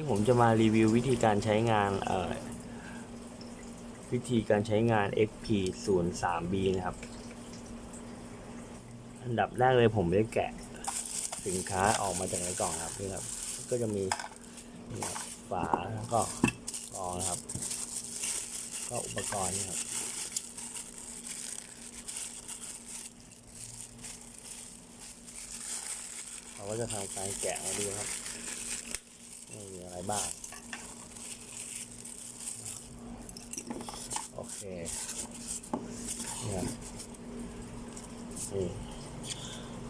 ที่ผมจะมารีวิววิธีการใช้งานเอ่อวิธีการใช้งาน XP 0 3 B นะครับ อันดับแรกเลยผมได้แกะสินค้าออกมาจากในกล่องครับนี่ครับ ก็จะมีนี่ครับฝาแล้วก็กรองนะครับ ก็อุปกรณ์นี่ครับ เราก็จะทำการแกะมาดูครับ ว่มีอะไรบ้าง โอเคเนี่ยนี่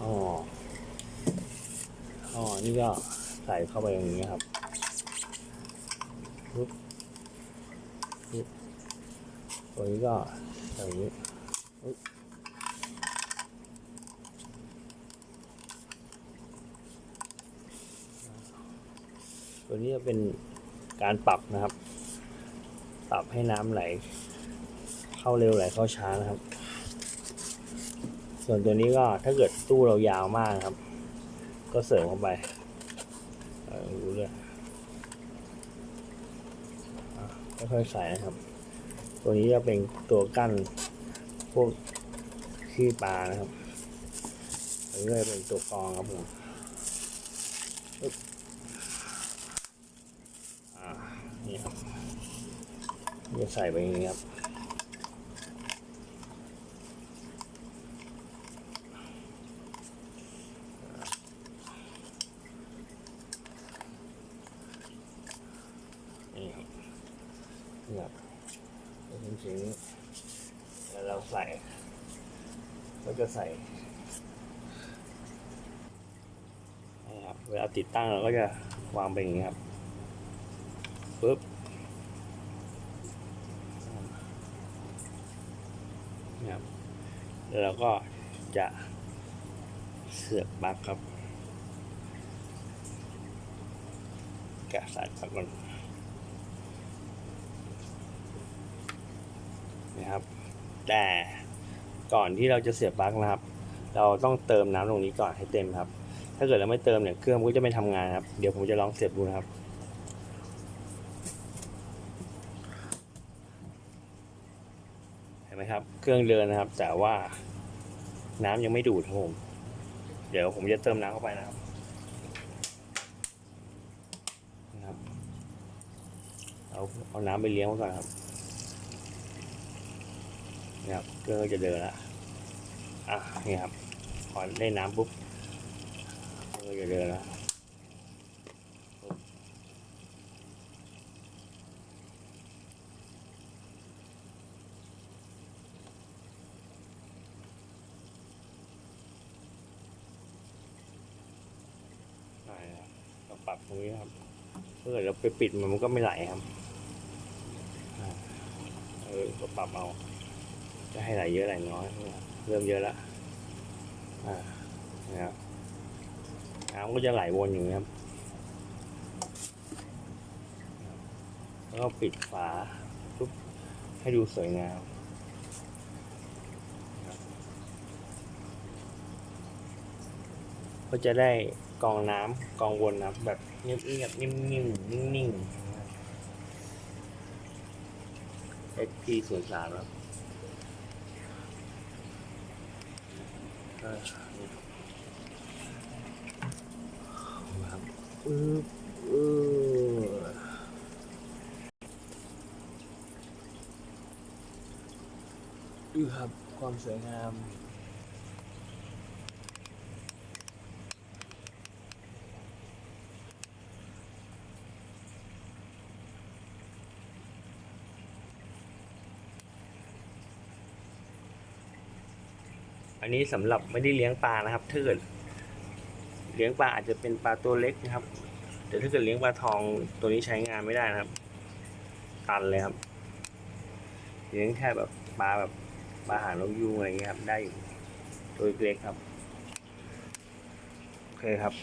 อ๋ออ๋อนี่ก็ใส่เข้าไปอย่างนี้ครับปุ๊บปุ๊บตัวนี้ก็ใส่อย่างนี้ปุ๊บ ตัวนี้จะเป็นการปรับนะครับ ปรับให้น้ำไหล เข้าเร็วไหลเข้าช้านะครับ ส่วนตัวนี้ก็ถ้าเกิดตู้เรายาวมากครับ ก็เสริมเข้าไปรู้เลยค่อยๆใส่นะครับ ตัวนี้จะเป็นตัวกั้นพวกขี้ปลานะครับอันนี้เป็นตัวกรองครับผม อ่านี่ครับ จะใส่ไปอย่างนี้ครับ นี่ครับนี่ครับเป็นชิ้นๆแล้วเราใส่ ก็จะใส่นะครับเวลาติดตั้งเราก็จะวางไปอย่างนี้ครับปุ๊บ ครับแล้วเราก็จะเสือกปลั๊กครับแกะสายบักก่อนนะครับ แต่ก่อนที่เราจะเสียบปลั๊กนะครับ เราต้องเติมน้ำตรงนี้ก่อนให้เต็มครับ ถ้าเกิดเราไม่เติมเนี่ยเครื่องมันก็จะไม่ทำงานครับ เดี๋ยวผมจะลองเสียบดูนะครับ เห็ นไหมครับ เครื่องเดินนะครับ แต่ว่าน้ำยังไม่ดูดครับผม เดี๋ยวผมจะเติมน้ำเข้าไปนะครับนะครับ เอาเอาน้ำไปเลี้ยงไว้ก่อนครับนี่ครับเครื่องก็จะเดินละอะนี่ครับพอได้น้ำปุ๊บเครื่องก็จะเดินแล้วปุ๊บได้ครับเรา ปรับตรงนี้ครับถ้าเกิดเราไปปิดมันมันก็ไม่ไหลครับเออก็ปรับเอา จะให้ไหลเยอะไหลน้อยเริ่มเยอะแล้วอ่านะครับน้ำก็จะไหลวนอยู่นะครับ แล้วก็ปิดฝาปุ๊บให้ดูสวยงามนะครับก็จะได้ กองน้ำกองวนนะครับแบบเงียบๆนิ่มนิ่งนะครับ XP ศูนย์สามครับครับปึ๊บเออดูครับความสวยงาม อันนี้สำหรับไม่ได้เลี้ยงปลานะครับถ้าเกิดเลี้ยงปลาอาจจะเป็นปลาตัวเล็กนะครับ แต่ถ้าเกิดเลี้ยงปลาทองตัวนี้ใช้งานไม่ได้นะครับ ตันเลยครับ เลี้ยงแค่แบบปลาแบบปลาหางนกยูงอะไรเงี้ยครับได้อยู่ตัวเล็กครับ โอเคครับ